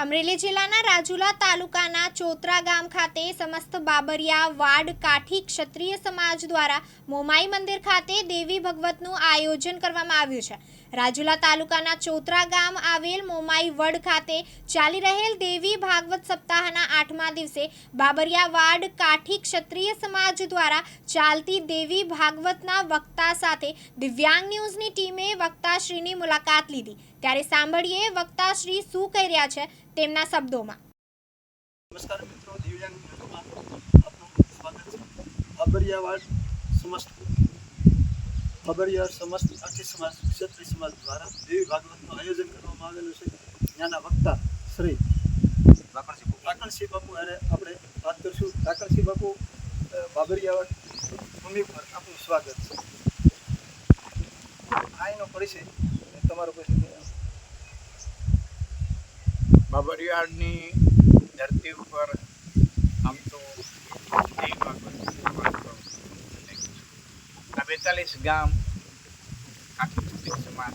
અમરેલી જિલ્લાના રાજુલા તાલુકાના ચોતરા ગામ ખાતે સમસ્ત બાબરિયા વાડ કાઠી ક્ષત્રિય સમાજ દ્વારા મોમાઈ મંદિર ખાતે દેવી ભગવતનું આયોજન કરવામાં આવ્યું છે. રાજુલા તાલુકાના ચોતરા ગામ આવેલ મોમાઈ વડ ખાતે ચાલી રહેલ દેવી ભાગવત સપ્તાહના આઠમા દિવસે બાબરિયા વાડ કાઠી ક્ષત્રિય સમાજ દ્વારા ચાલતી દેવી ભાગવતના વક્તા સાથે દિવ્યાંગ ન્યૂઝની ટીમે વક્તાશ્રીની મુલાકાત લીધી. ત્યારે સાંભળીએ વક્તાશ્રી શું કહી રહ્યા છે તેમના શબ્દોમાં. નમસ્કાર મિત્રો, દિવ્યાંગ સમસ્ત અબરિયાવાડ સમાજ આખી સમાજ ક્ષત્રિય સમાજ દ્વારા દેવી ભાગવતનું આયોજન કરવામાં આવેલું છે. ત્યાંના વક્તા શ્રી કાકણસિંહ બાપુ. અરે આપણે વાત કરીશું. કાકણસિંહ બાપુ અ, ભૂમિ પર આપનું સ્વાગત છે. આ એનો પરિચય તમારો પરિચય બાબરિયાળની ધરતી ઉપર આમ તો દેવી ભાગવત બેતાલીસ ગામ આખી ક્ષત્રિય સમાજ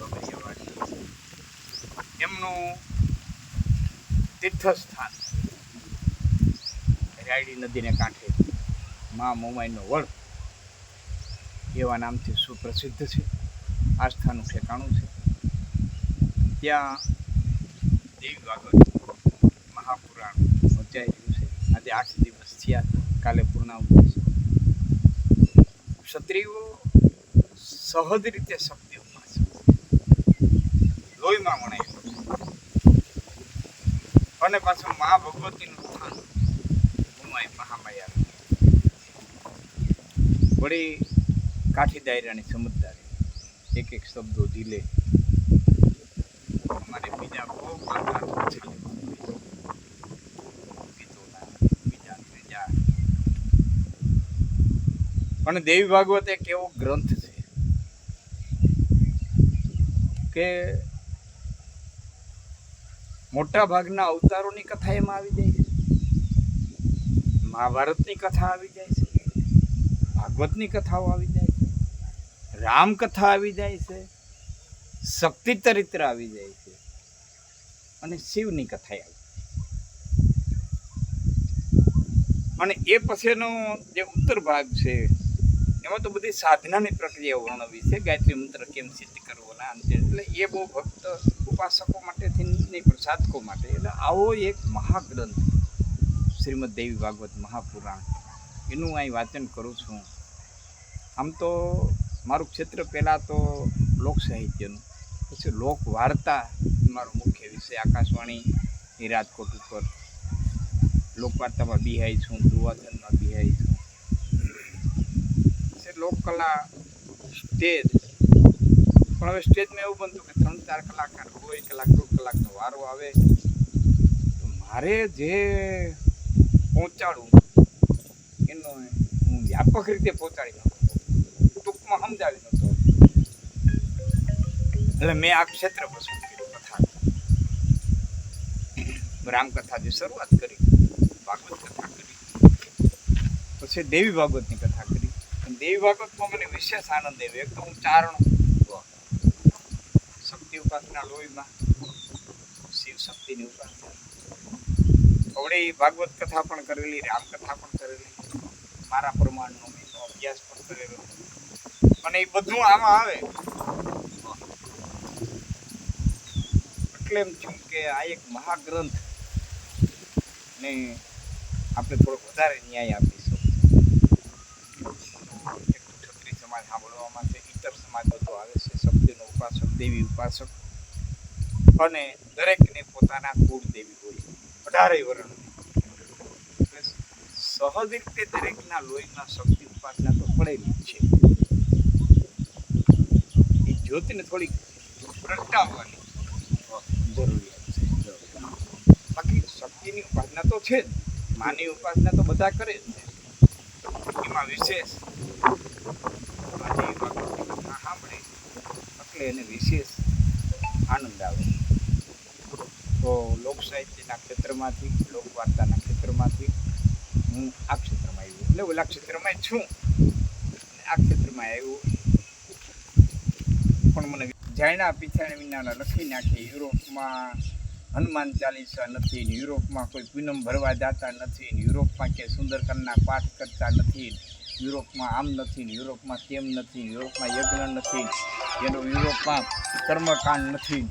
બાબરિયાવાડ એમનું તીર્થસ્થાન રાયડી નદીને કાંઠે મા મોમાઈનો વડ એવા નામથી સુપ્રસિદ્ધ છે. આસ્થાનું ઠેકાણું છે. ત્યાં દેવી ભાગવત મહાપુરાણ વચાઈ રહ્યું છે. આજે આઠ દિવસ થયા. કાલે પૂર્ણાવતી છે. ક્ષત્રિયો સહજ રીતે શક્તિ ઉપાસે લોહીમાં વણાયેલું અને પાછું મા ભગવતીનું સ્થાન ઉમાય મહામાયા. વળી કાઠી દાયરાની સમજદારી એક એક શબ્દો ઝીલે અમારે બીજા બહુ પ્રકાર છે. અને દેવી ભાગવત એક એવો ગ્રંથ છે કે મોટા ભાગના અવતારોની કથા એમાં આવી જાય છે. મહાભારતની કથા આવી જાય છે. ભાગવતની કથાઓ આવી જાય છે. રામ કથા આવી જાય છે. શક્તિ ચરિત્ર આવી જાય છે. અને શિવની કથા આવી અને એ પછીનો જે ઉત્તર ભાગ છે એમાં તો બધી સાધનાની પ્રક્રિયાઓ વર્ણવી છે. ગાયત્રી મંત્ર કેમ સિદ્ધ કરવો ના અંતે? એટલે એ બહુ ભક્ત ઉપાસકો માટેથી નહીં, પણ સાધકો માટે. એટલે આવો એક મહાગ્રંથ, શ્રીમદ દેવી ભાગવત મહાપુરાણ, એનું અહીં વાંચન કરું છું. આમ તો મારું ક્ષેત્ર પહેલાં તો લોક સાહિત્યનું, પછી લોક વાર્તા મારો મુખ્ય વિષય આકાશવાણી એ રાજકોટ ઉપર. લોકવાર્તામાં બિહાય છું દુવાધનમાં બિહાય છું. લોકકલા સ્ટેજ. પણ હવે સ્ટેજમાં એવું બનતું કે ત્રણ ચાર કલાકાર હોય કલાક, દોઢ કલાકનો વારો આવે. તો મારે જે પહોંચાડવું, એનો હું વ્યાપક રીતે પહોંચાડી નાખું ટૂંકમાં સમજાવી નહોતો એટલે મેં આ ક્ષેત્ર પસંદ કર્યું, કથા. રામકથાથી શરૂઆત કરી, ભાગવત કથા કરી. પછી દેવી ભાગવતની કથા. દેવી ભાગવતમાં મને વિશેષ આનંદ આવ્યો. એક તો હું ચારણ શક્તિ ઉપાસના લોહીમાં, શિવ શક્તિની ઉપાસના. થોડી ભાગવત કથા પણ કરેલી રામકથા પણ કરેલી. મારા પ્રમાણનો મેં અભ્યાસ પણ કરેલો. અને એ બધું આમાં આવે. એટલે એમ થયું કે આ એક મહાગ્રંથ ને આપણે થોડોક વધારે ન્યાય આપીશું એક તો ક્ષત્રિય સમાજ સાંભળવામાં છે ઇતર સમાજ બધો આવે છે, શક્તિનો ઉપાસક, દેવી ઉપાસક. અને દરેકને પોતાના કુળ દેવી હોય, અઢારે વર્ણ સહજ રીતે દરેકના લોહીના શક્તિ ઉપાસના તો પડેલી છે. એ જ્યોતિને થોડીક પ્રગટાવવાની જરૂરિયાત છે. બાકી શક્તિની ઉપાસના તો છે જ માની ઉપાસના તો બધા કરે જ છે. એમાં વિશેષ ભગવતની કથા સાંભળે. એટલે એને વિશેષ આનંદ આવે. તો લોક સાહિત્યના ક્ષેત્રમાંથી લોકવાર્તાના ક્ષેત્રમાંથી હું આ ક્ષેત્રમાં આવ્યો. એટલે ઓલા ક્ષેત્રમાં છું. આ ક્ષેત્રમાં આવ્યો. પણ મને જાણ્યા પીછાણ વિનાના લખી નાખે. યુરોપમાં હનુમાન ચાલીસા નથી યુરોપમાં કોઈ પૂનમ ભરવા જતા નથી યુરોપમાં કે સુંદરકાંડના પાઠ કરતા નથી યુરોપમાં આમ નથી, યુરોપમાં તેમ નથી, યુરોપમાં યજ્ઞ નથી, એનો યુરોપમાં કર્મકાંડ નથી,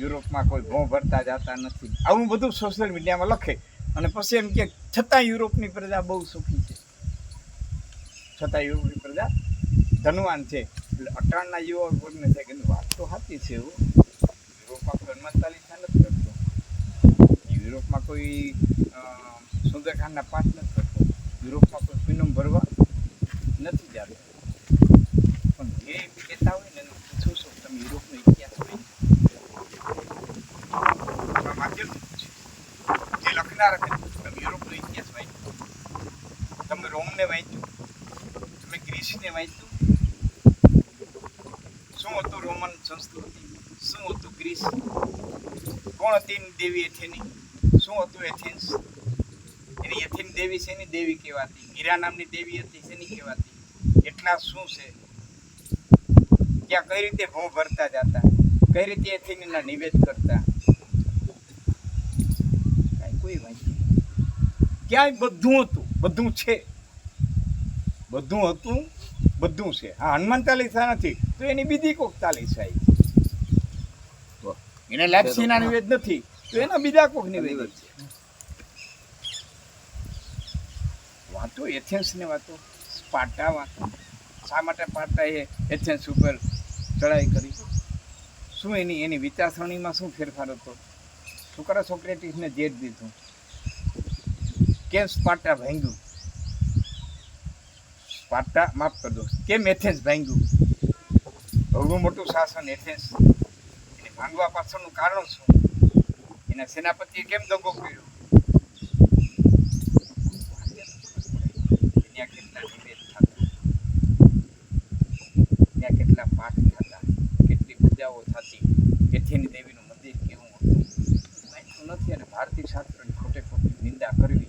યુરોપમાં કોઈ ભોં ભરતા જતા નથી. આવું બધું સોશિયલ મીડિયામાં લખે. અને પછી એમ કે છતાં યુરોપની પ્રજા બહુ સુખી છે. છતાં યુરોપની પ્રજા ધનવાન છે. એટલે અટાણના યુવા વર્ગને થાય કે વાત તો સાચી છે એવું યુરોપમાં કોઈ હનુમાન નથી કરતો. યુરોપમાં કોઈ સુંદરકાંડના પાઠ નથી યુરોપમાં કોઈ પૂનમ ભરવા નથી જતો. પણ એ કહેતા હોય ને એનું પૂછું છું તમે યુરોપનો ઇતિહાસ હોય માધ્યમ જે લખનાર હતા, તમે યુરોપનો ઇતિહાસ વાંચ્યો. તમે રોમને વાંચ્યું. તમે ગ્રીસને વાંચ્યું. શું હતું રોમન સંસ્કૃતિ? શું હતું ગ્રીસ? કોણ હતી દેવી એથેની શું હતું એથેન્સ? એની એથેન દેવી શેની દેવી કહેવાતી. મીરા નામની દેવી હતી શેની કહેવાતી? એટલા શું છે? ત્યાં કઈ રીતે ભો ભરતા જતા? કઈ રીતે એથેનીના નિવેદ કરતા? કોઈ વાંચી ક્યાંય બધું હતું. બધું છે. બધું હતું બધું છે. હા હનુમાન ચાલીસા નથી. તો એની બીજી કોક ચાલીસા એને લાપસીના નિવેદ નથી. તો એના બીજા કોક નિવેદ છે. વાતો, એથેન્સની વાતો, સ્પાટા વાતો. શા માટે પાટાએ એથેન્સ ઉપર ચડાઈ કરી? શું એની એની વિચારસરણીમાં શું ફેરફાર હતો? શું કરે સોક્રેટિસને જેટ દીધું. કેમ સ્પાટા ભાંગ્યું? સ્પાટા, માફ કરજો, કેમ એથેન્સ ભાંગ્યું? બહુ મોટું શાસન એથેન્સ. એને ભાંગવા પાછળનું કારણ શું? એના સેનાપતિએ કેમ દંગો કર્યો ત્યાં કેટલા નિવેદ થતા ત્યાં કેટલા પાઠ થતા કેટલી પૂજાઓ થતી, કેથીની દેવીનું મંદિર કેવું હતું, માહિતી નથી અને ભારતીય શાસ્ત્રની ખોટે ખોટી નિંદા કરવી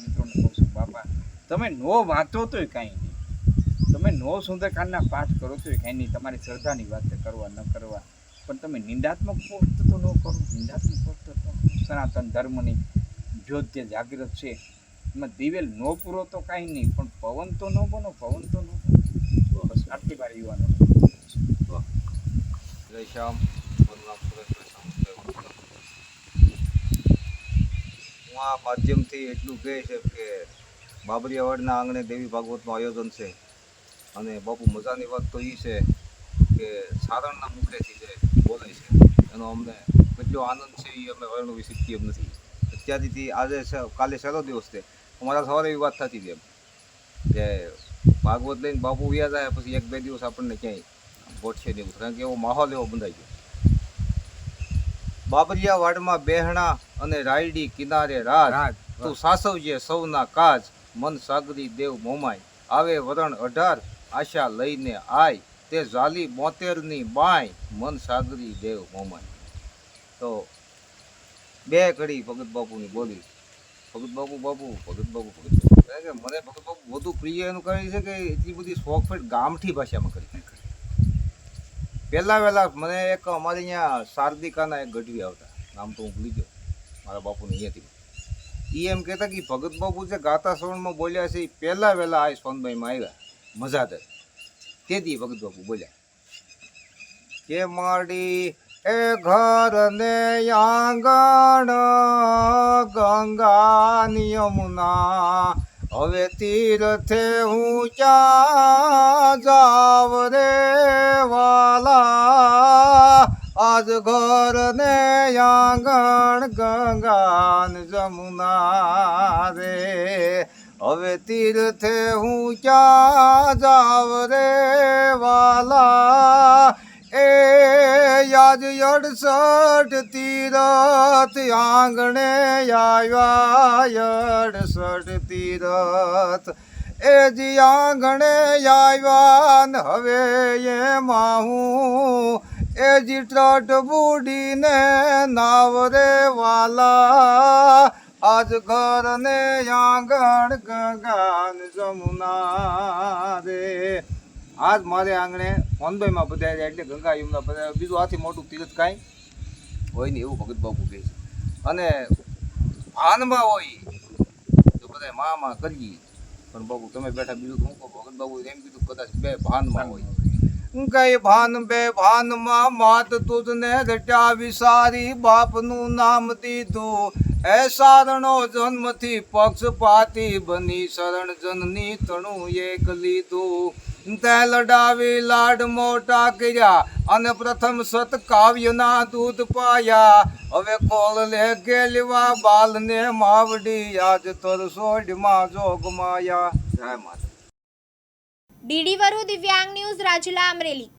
મિત્રોને કહું છું, બાપા, તમે નો વાંચો તોય કાંઈ નહીં. તમે નો સુંદરકાંડના પાઠ કરો તોય કાંઈ નહીં. તમારી શ્રદ્ધાની વાત કરવા ન કરવા. પણ તમે નિંદાત્મક પોસ્ટ તો ન કરો. નિંદાત્મક પોસ્ટ તો સનાતન ધર્મની જ્યોત જે જાગૃત છે. એમાં દિવેલ નો પૂરો તો કાંઈ નહીં. પણ પવન તો ન બનો, પવન તો ન આટલી વાર યુવાનો. જય શ્યામ. હું આ માધ્યમથી એટલું કહે છે કે બાબરિયાવાડના આંગણે દેવી ભાગવતનું આયોજન છે. અને બાપુ મજાની વાત તો એ છે કે સારણના મુખેથી જે બોલે છે, એનો અમને કેટલો આનંદ છે એ અમે વર્ણવી શકીએ એમ નથી. અત્યારથી આજે કાલે છેલ્લો દિવસ છે. અમારા સવારે એવી વાત થતી હતી એમ, કે ભાગવત લઈને બાપુ વ્યા જાય પછી એક બે દિવસ આપણને ક્યાંય ગોઠશે નહીં કારણ કે એવો માહોલ એવો બંધાઈ ગયો. બાબરિયા વાડમાં બેહણા અને રાયડી કિનારે રાજ. તું સાસવજે સૌના કાજ મન સાગરી દેવ મોમાય. આવે વરણ અઢાર આશા લઈને આય. તે ઝાલી બોતેરની બાય મન સાગરી દેવ મોમાય. તો બે કડી ભગત બાપુની બોલી. ભગત બાપુ બાપુ ભગત બાપુ ભગત મને બાપુ વધુ પ્રિય એનું કહે છે કે એટલી બધી શોખફેટ ગામઠી ભાષામાં કરી પહેલાં વહેલાં મને એક અમારે અહીંયા શારદિકાના એક ગઢવી આવતા. નામ તો હું ભૂલી ગયો. મારા બાપુને અહીંયાથી એ એમ કહેતા કે ભગત બાપુ જે ગાતા શ્રવણમાં બોલ્યા છે એ પહેલાં વહેલા આ સોનભાઈમાં આવ્યા મજાદર તેથી ભગત બાપુ બોલ્યા. કે માડી એ ઘર ને આંગણ ગંગા યમુના હવે તીર્થે હું ક્યાં જાવ રે વાલા? આજ ઘર ને આંગણ ગંગાન જમુના રે. હવે તીર્થે હું ક્યાં જાવ રે વાલા? યાદ અડસઠ તીરથ આંગણે આવ્યા અડસઠ તીરથ. એ જી આંગણે આવ્યા ને હવે એમાં હું એ જી ટ્રટ બુડીને નાવરે વાલા. આજ ઘર ને આંગણ ગંગાન જમુના રે આજ મારે આંગણે વનભાઈમાં બધા એટલે ગંગા યમુના બધા બીજું આથી મોટું તીર્થ કાંઈ હોય ને એવું ભગત બાપુ કહે છે. અને ભાનમાં હોય તો બધા મામાં કરીએ. પણ બાપુ તમે બેઠા બીજું હું કહું, ભગત બાબુ એમ કીધું કદાચ બે ભાનમાં હોય. ગઈ ભાન બે ભાનમાં માત તુજને રટ્યા વિસારી બાપનું નામ દીધું. એ સારણો જન્મથી પક્ષપાતી બની શરણ જનની તણું એક લીધું. તે લડાવી લાડ મોટા કર્યા અને પ્રથમ સત કાવ્યના દૂધ પાયા. હવે કોલ લે ગેલવા બાલને માવડી આજ તર જોગમાયા જોગ માયા. જય માતા ડીડી વરુ દિવ્યાંગ ન્યૂઝ રાજુલા અમરેલી.